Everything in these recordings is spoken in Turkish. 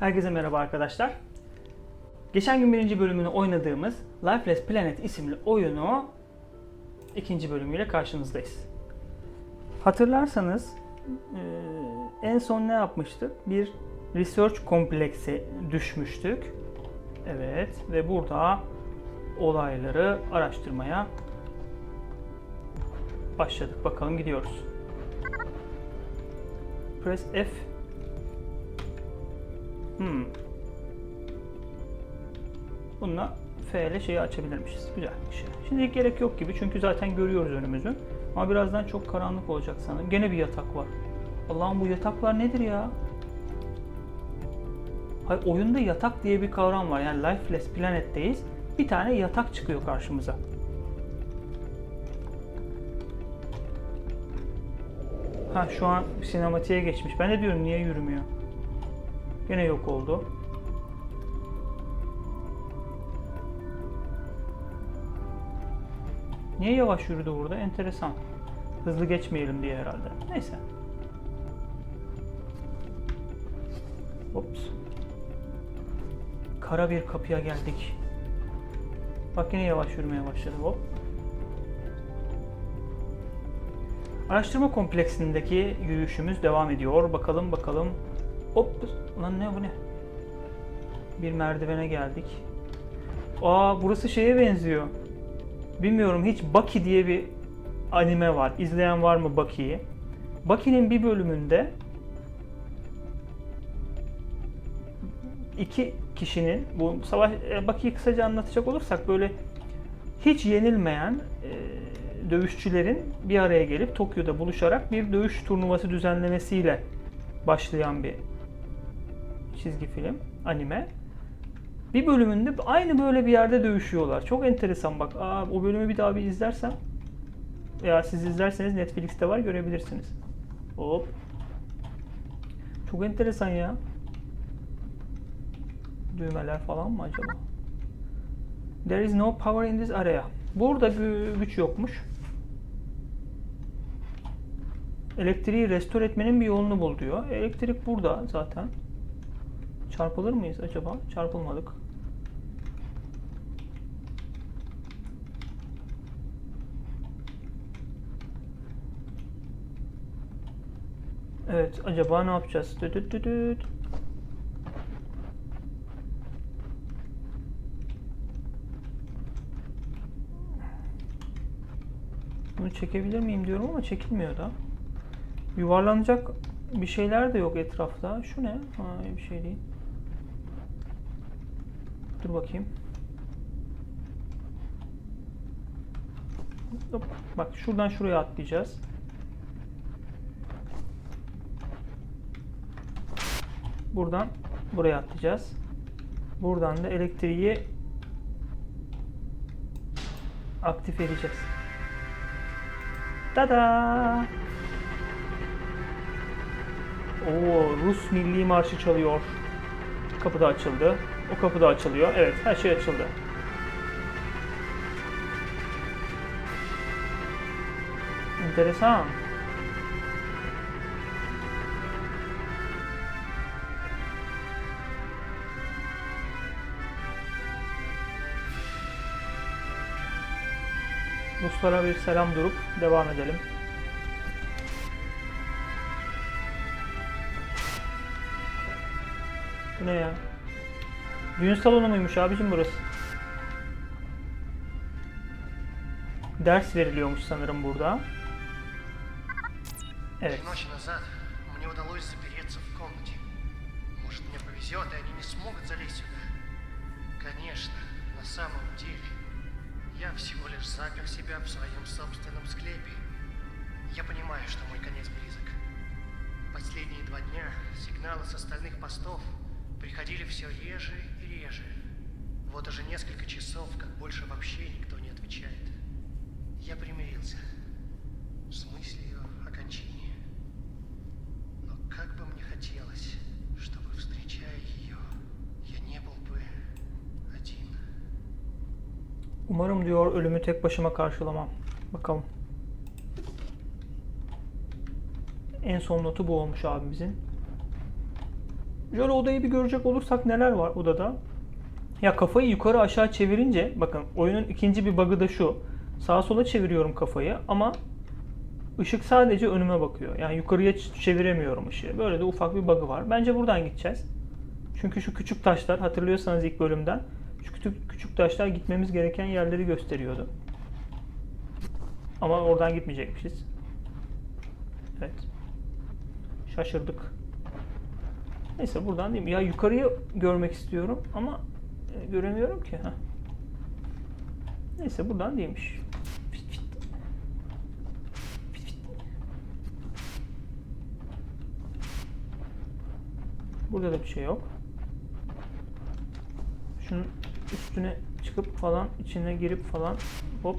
Herkese merhaba arkadaşlar. Geçen gün birinci bölümünü oynadığımız Lifeless Planet isimli oyunu ikinci bölümüyle karşınızdayız. Hatırlarsanız eee, en son ne yapmıştık? Bir research komplekse düşmüştük. Evet ve burada olayları araştırmaya başladık. Bakalım gidiyoruz. Press F Hmm. Bununla F ile şeyi açabilirmişiz. Güzel bir şey. Şimdilik gerek yok gibi çünkü zaten görüyoruz önümüzü. Ama birazdan çok karanlık olacak sanırım. Gene bir yatak var. Allah'ım bu yataklar nedir ya? Hayır, oyunda yatak diye bir kavram var. Yani Lifeless Planet'teyiz. Bir tane yatak çıkıyor karşımıza. Ha şu an sinematiğe geçmiş. Ben de diyorum niye yürümüyor? Gene yok oldu. Niye yavaş yürüdü burada? Enteresan. Hızlı geçmeyelim diye herhalde. Neyse. Ops. Kara bir kapıya geldik. Bak yine yavaş yürümeye başladı. Hop. Araştırma kompleksindeki yürüyüşümüz devam ediyor. Bakalım bakalım. Hop. Lan ne bu ne? Bir merdivene geldik. Aa burası şeye benziyor. Bilmiyorum hiç Baki diye bir anime var. İzleyen var mı Baki'yi? Baki'nin bir bölümünde iki kişinin bu savaş e, Baki'yi kısaca anlatacak olursak böyle hiç yenilmeyen e, dövüşçülerin bir araya gelip Tokyo'da buluşarak bir dövüş turnuvası düzenlemesiyle başlayan bir çizgi film, anime. Bir bölümünde aynı böyle bir yerde dövüşüyorlar. Çok enteresan bak. Aa, o bölümü bir daha bir izlersem veya siz izlerseniz Netflix'te var görebilirsiniz. Hop. Çok enteresan ya. Düğmeler falan mı acaba? There is no power in this area. Burada gü- güç yokmuş. Elektriği restore etmenin bir yolunu bul diyor. Elektrik burada zaten. Çarpılır mıyız acaba? Çarpılmadık. Evet, acaba ne yapacağız? Düt düt düt düt. Bunu çekebilir miyim diyorum ama çekilmiyor da. Yuvarlanacak bir şeyler de yok etrafta. Şu ne? Ha, bir şey değil. Dur bakayım. Hop, Bak şuradan şuraya atlayacağız. Buradan buraya atlayacağız. Buradan da elektriği aktif edeceğiz. Tada! Oo, Rus Milli Marşı çalıyor. Kapı da açıldı. O kapı da açılıyor. Evet, her şey açıldı. Enteresan. Ruslara bir selam durup devam edelim. Bu ne ya? Düğün salonu muymuş abicim burası? Ders veriliyormuş sanırım burada. Evet. Повезет, и они не смогут залезть сюда. Конечно, на самом деле, я всего лишь запер себя в своем собственном склепе. Я понимаю, что мой конец близок. Последние два дня сигналы с остальных постов приходили все реже реже. Вот уже несколько часов, как больше вообще никто не отвечает. Я примирился с мыслью о кончине. Но как бы мне хотелось, чтобы, встречая ее, я не был бы один. Umarım diyor ölümü tek başıma karşılamam. Bakalım. En son notu bu olmuş abimizin. Şöyle odayı bir görecek olursak neler var odada? Ya kafayı yukarı aşağı çevirince bakın oyunun ikinci bir bug'ı da şu. Sağa sola çeviriyorum kafayı ama ışık sadece önüme bakıyor. Yani yukarıya çeviremiyorum ışığı. Böyle de ufak bir bug'ı var. Bence buradan gideceğiz. Çünkü şu küçük taşlar hatırlıyorsanız ilk bölümden şu küçük, küçük taşlar gitmemiz gereken yerleri gösteriyordu. Ama oradan gitmeyecekmişiz. Evet. Şaşırdık. Neyse buradan değil mi? Ya yukarıyı görmek istiyorum ama e, göremiyorum ki. Heh. Neyse buradan değilmiş. Burada da bir şey yok. Şunun üstüne çıkıp falan içine girip falan hop.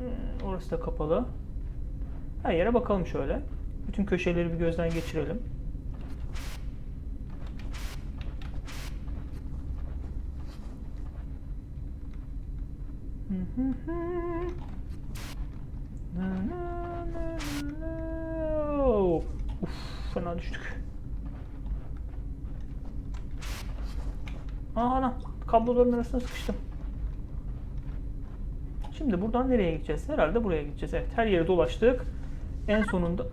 Ee, Orası da kapalı. Her yere bakalım şöyle. Bütün köşeleri bir gözden geçirelim. Uf, fena düştük. Aa ana, kabloların arasına sıkıştım. Şimdi buradan nereye gideceğiz? Herhalde buraya gideceğiz. Evet, her yeri dolaştık. En sonunda...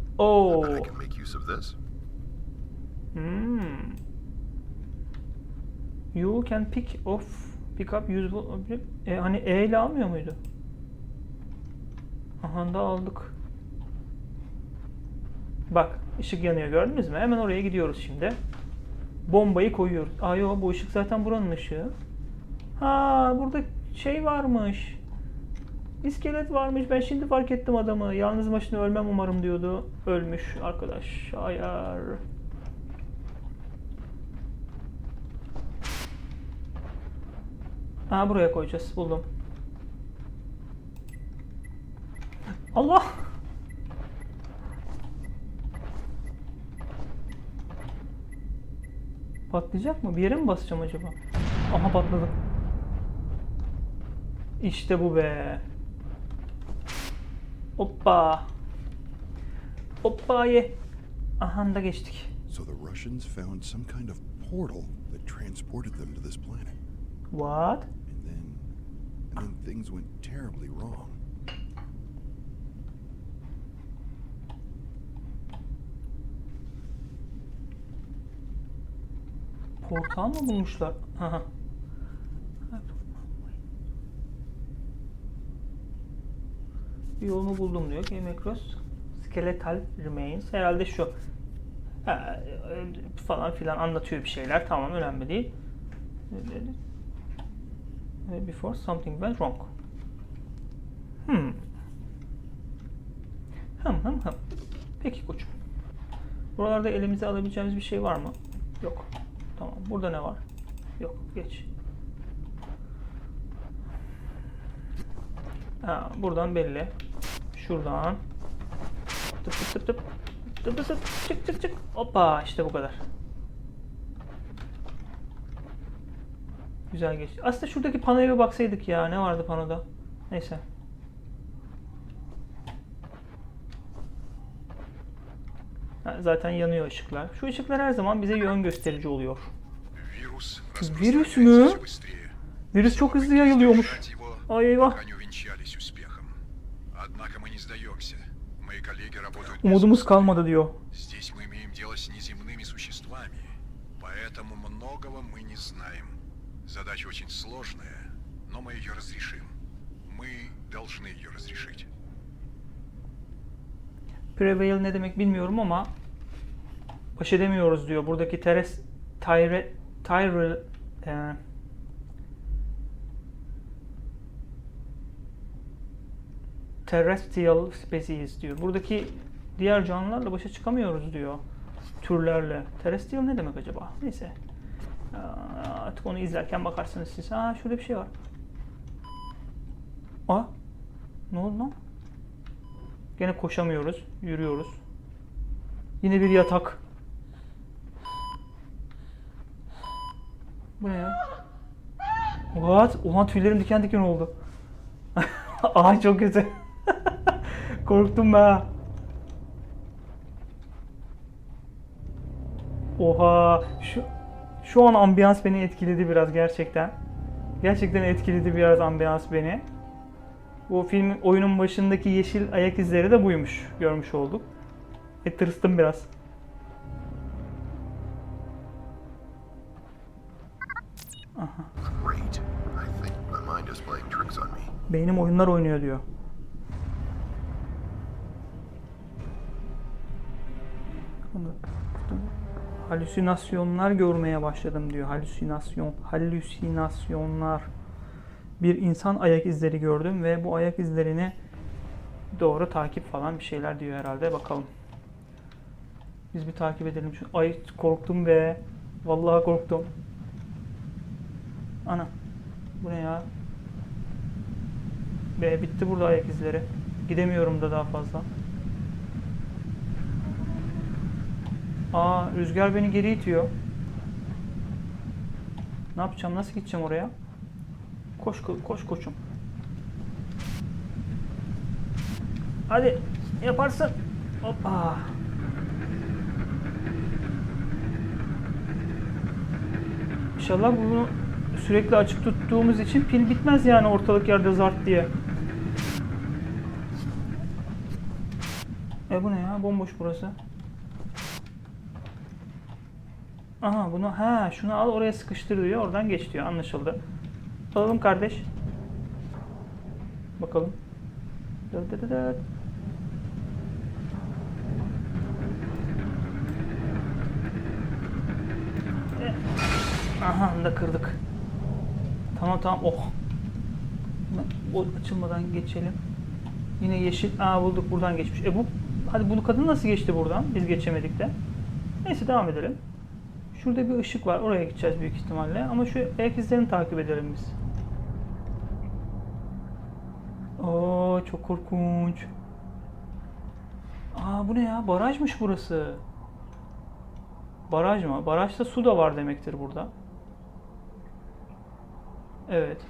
This. Hmm. You can pick off, pick up usable object. E, hani E ile almıyor muydu? Aha da aldık. Bak ışık yanıyor gördünüz mü? Hemen oraya gidiyoruz şimdi. Bombayı koyuyoruz. Aa yo bu ışık zaten buranın ışığı. Ha burada şey varmış. İskelet varmış. Ben şimdi fark ettim adamı. Yalnız başına ölmem umarım diyordu. Ölmüş arkadaş. Ayar. Ha buraya koyacağız. Buldum. Allah! Patlayacak mı? Bir yere mi basacağım acaba? Aha patladı. İşte bu be. Hoppa. Hoppa ye. Aha da geçtik. So the Russians found some kind of portal that transported them to this planet. What? And then and then things went terribly wrong. Portal mı bulmuşlar? Aha. Bir yolunu buldum diyor. Game across skeletal remains. Herhalde şu. Ha, e, falan filan anlatıyor bir şeyler. Tamam önemli değil. Before something went wrong. Hmm. Hım hım hım. Peki koçum. Buralarda elimize alabileceğimiz bir şey var mı? Yok. Tamam. Burada ne var? Yok. Geç. Ha, buradan belli. Şuradan. Tıp tıp tıp tıp. Tıp tıp. Çık çık çık. Hoppa işte bu kadar. Güzel geç. Aslında şuradaki panoya bir baksaydık ya. Ne vardı panoda? Neyse. Zaten yanıyor ışıklar. Şu ışıklar her zaman bize yön gösterici oluyor. Virüs mü? Virüs çok hızlı yayılıyormuş. Ay eyvah. Сдаемся. Мои коллеги работают Umudumuz kalmadı diyor. Здесь мы имеем дело с неземными существами, поэтому многого мы не знаем. Задача очень сложная, но мы ее разрешим. Мы должны ее разрешить. Prevail ne demek bilmiyorum ama baş edemiyoruz diyor. Buradaki Teres Tyre Tyrell e, terrestrial species diyor. Buradaki diğer canlılarla başa çıkamıyoruz diyor. Türlerle. Terrestrial ne demek acaba? Neyse. Artık onu izlerken bakarsınız siz. Aa şurada bir şey var. Aa. Ne oldu lan? Gene koşamıyoruz. Yürüyoruz. Yine bir yatak. Bu ne ya? What? Ulan tüylerim diken diken oldu. Ay çok kötü. Korktum be. Oha şu şu an ambiyans beni etkiledi biraz gerçekten. Gerçekten etkiledi biraz ambiyans beni. Bu film oyunun başındaki yeşil ayak izleri de buymuş. Görmüş olduk. E tırstım biraz. Me. Beynim oyunlar oynuyor diyor. Halüsinasyonlar görmeye başladım diyor. Halüsinasyon, halüsinasyonlar. Bir insan ayak izleri gördüm ve bu ayak izlerini doğru takip falan bir şeyler diyor herhalde. Bakalım. Biz bir takip edelim. Şu ay korktum be. Vallahi korktum. Ana. Bu ne ya? Be bitti burada ayak izleri. Gidemiyorum da daha fazla. Aa rüzgar beni geri itiyor. Ne yapacağım? Nasıl gideceğim oraya? Koş ko- koş koçum. Hadi yaparsın. Hoppa. İnşallah bunu sürekli açık tuttuğumuz için pil bitmez yani ortalık yerde zart diye. E bu ne ya? Bomboş burası. Aha bunu ha şunu al oraya sıkıştır diyor. Oradan geç diyor. Anlaşıldı. Alalım kardeş. Bakalım. Dıt dıt. E, Aha da kırdık. Tamam tamam oh. O açılmadan geçelim. Yine yeşil. Aa bulduk buradan geçmiş. E bu hadi bunu kadın nasıl geçti buradan? Biz geçemedik de. Neyse devam edelim. Şurada bir ışık var. Oraya gideceğiz büyük ihtimalle. Ama şu ayak izlerini takip edelim biz. Oo çok korkunç. Aa bu ne ya? Barajmış burası. Baraj mı? Barajda su da var demektir burada. Evet.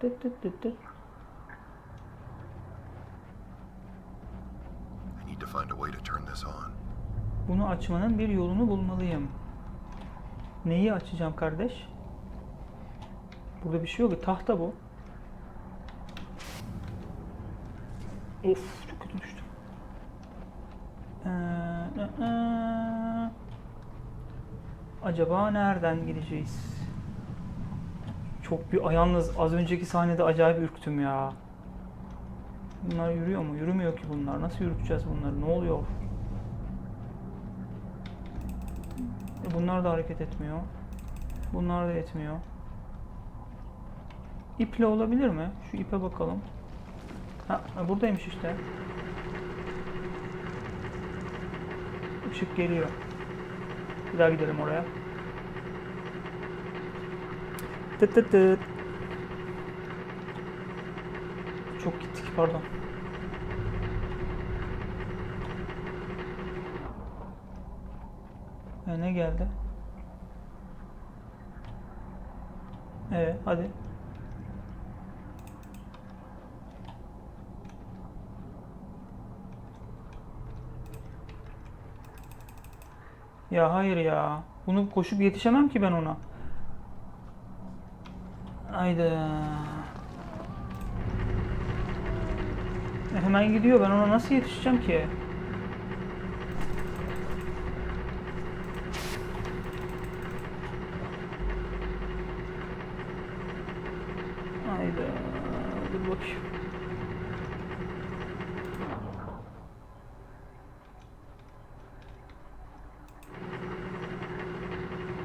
Tıt tıt tıt tıt. Bunu açmanın bir yolunu bulmalıyım. Neyi açacağım kardeş? Burada bir şey yok. Tahta bu. Of çok kötü düştüm. Ee, e, e. Acaba nereden gideceğiz? Çok bir yalnız az önceki sahnede acayip ürktüm ya. Bunlar yürüyor mu? Yürümüyor ki bunlar. Nasıl yürüteceğiz bunları? Ne oluyor? E, Bunlar da hareket etmiyor. Bunlar da etmiyor. İple olabilir mi? Şu ipe bakalım. Ha, buradaymış işte. Işık geliyor. Bir daha gidelim oraya. Tıt tıt tıt. Çok gittik pardon. E, ne geldi? Evet hadi. Ya hayır ya. Bunu koşup yetişemem ki ben ona. Haydi. Hemen gidiyor. Ben ona nasıl yetişeceğim ki? Hayda. Dur bakayım.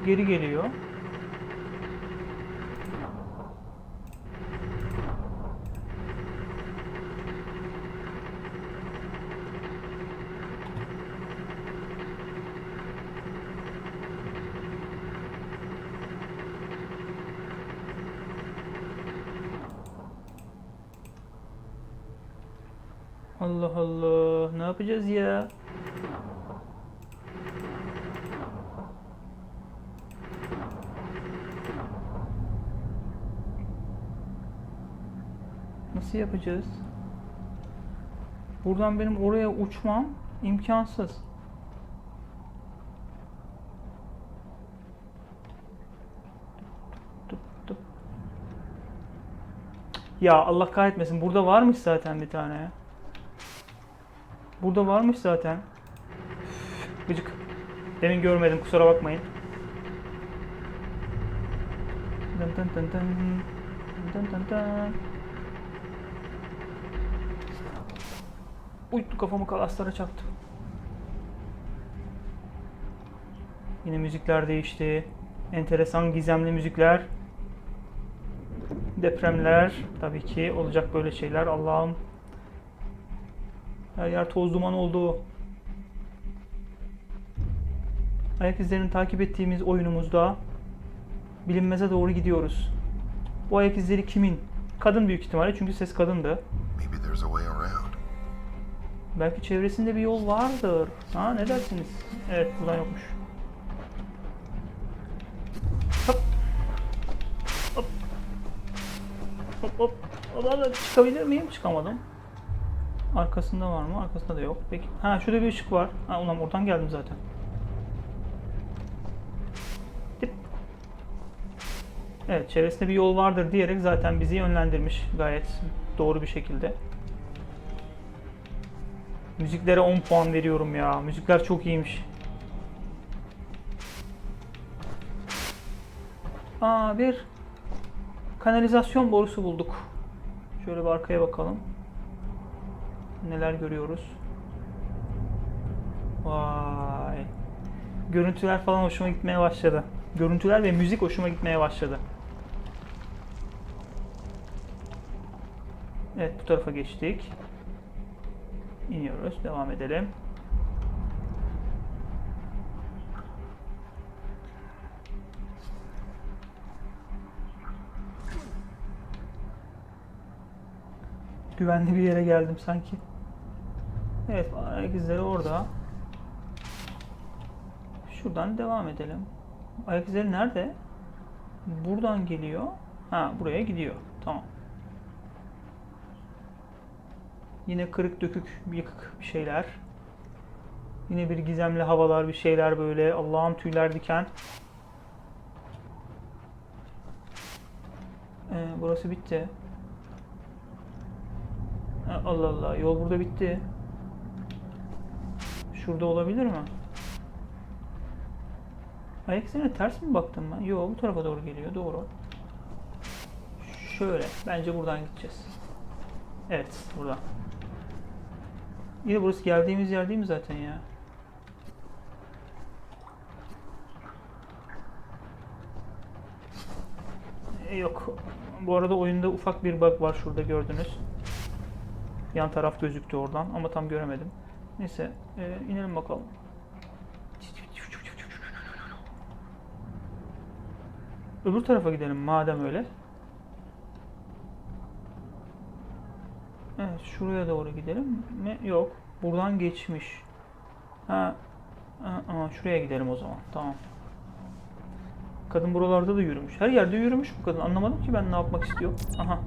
Geri geliyor. Allah Allah. Ne yapacağız ya? Nasıl yapacağız? Buradan benim oraya uçmam imkansız. Ya Allah kahretmesin. Burada varmış zaten bir tane ya. Burada varmış zaten. Üf, Gıcık. Demin görmedim kusura bakmayın. Dın dın dın dın. Dın dın dın. Uy kafamı kalaslara çaktı. Yine müzikler değişti. Enteresan gizemli müzikler. Depremler tabii ki olacak böyle şeyler. Allah'ım. Her yer toz duman oldu. Ayak izlerini takip ettiğimiz oyunumuzda bilinmeze doğru gidiyoruz. Bu ayak izleri kimin? Kadın büyük ihtimalle çünkü ses kadındı. Belki çevresinde bir yol vardır. Ha ne dersiniz? Evet buradan yokmuş. Hop. Hop. Hop hop. Çıkabilir miyim? Çıkamadım. Arkasında var mı? Arkasında da yok. Peki. Ha şurada bir ışık var. Ha ulan oradan geldim zaten. Tip. Evet çevresinde bir yol vardır diyerek zaten bizi yönlendirmiş gayet doğru bir şekilde. Müziklere 10 puan veriyorum ya. Müzikler çok iyiymiş. Aa bir kanalizasyon borusu bulduk. Şöyle bir arkaya bakalım. Neler görüyoruz? Vay. Görüntüler falan hoşuma gitmeye başladı. Görüntüler ve müzik hoşuma gitmeye başladı. Evet bu tarafa geçtik. İniyoruz. Devam edelim. Güvenli bir yere geldim sanki. Evet, ayak izleri orada. Şuradan devam edelim. Ayak izleri nerede? Buradan geliyor. Ha, buraya gidiyor. Tamam. Yine kırık dökük, yıkık bir şeyler. Yine bir gizemli havalar, bir şeyler böyle. Allah'ım tüyler diken. Ee, burası bitti. Allah Allah, yol burada bitti. Şurada olabilir mi? Ayak izine ters mi baktım ben? Yok, bu tarafa doğru geliyor. Doğru. Şöyle. Bence buradan gideceğiz. Evet, buradan. Yine burası geldiğimiz yer değil mi zaten ya? E, yok. Bu arada oyunda ufak bir bug var şurada gördünüz. Yan taraf gözüktü oradan ama tam göremedim. Neyse e, inelim bakalım. Öbür tarafa gidelim madem öyle. Evet şuraya doğru gidelim mi? Yok. Buradan geçmiş. Ha, ha, şuraya gidelim o zaman. Tamam. Kadın buralarda da yürümüş. Her yerde yürümüş bu kadın. Anlamadım ki ben ne yapmak istiyor. Aha.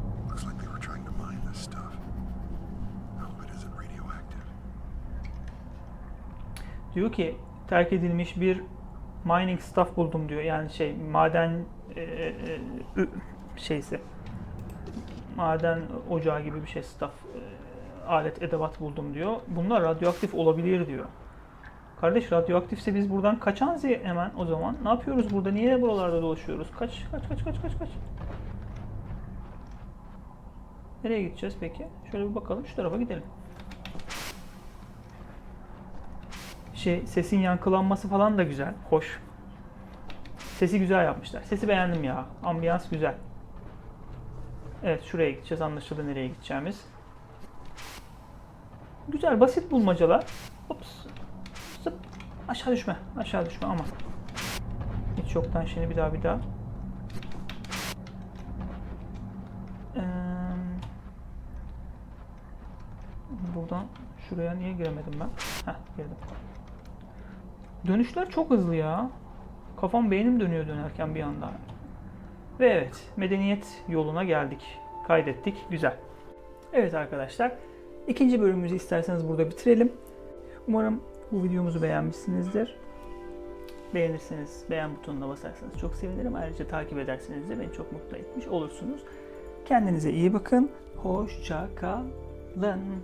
Diyor ki terk edilmiş bir mining stuff buldum diyor. Yani şey maden e, e, ü- şeysi maden ocağı gibi bir şey stuff e, alet edevat buldum diyor. Bunlar radyoaktif olabilir diyor. Kardeş radyoaktifse biz buradan kaçan hemen o zaman. Ne yapıyoruz burada? Niye buralarda dolaşıyoruz? Kaç kaç kaç kaç kaç kaç. Nereye gideceğiz peki? Şöyle bir bakalım. Şu tarafa gidelim. Şey sesin yankılanması falan da güzel, hoş. Sesi güzel yapmışlar. Sesi beğendim ya. Ambiyans güzel. Evet şuraya gideceğiz. Anlaşıldı nereye gideceğimiz. Güzel basit bulmacalar. Hops. Zıp. Aşağı düşme. Aşağı düşme ama. Hiç yoktan şimdi bir daha bir daha. Ee, buradan şuraya niye giremedim ben? Heh girdim. Dönüşler çok hızlı ya. Kafam beynim dönüyor dönerken bir anda. Ve evet, medeniyet yoluna geldik. Kaydettik. Güzel. Evet arkadaşlar, İkinci bölümümüzü isterseniz burada bitirelim. Umarım bu videomuzu beğenmişsinizdir. Beğenirseniz beğen butonuna basarsanız çok sevinirim. Ayrıca takip ederseniz de beni çok mutlu etmiş olursunuz. Kendinize iyi bakın. Hoşça kalın.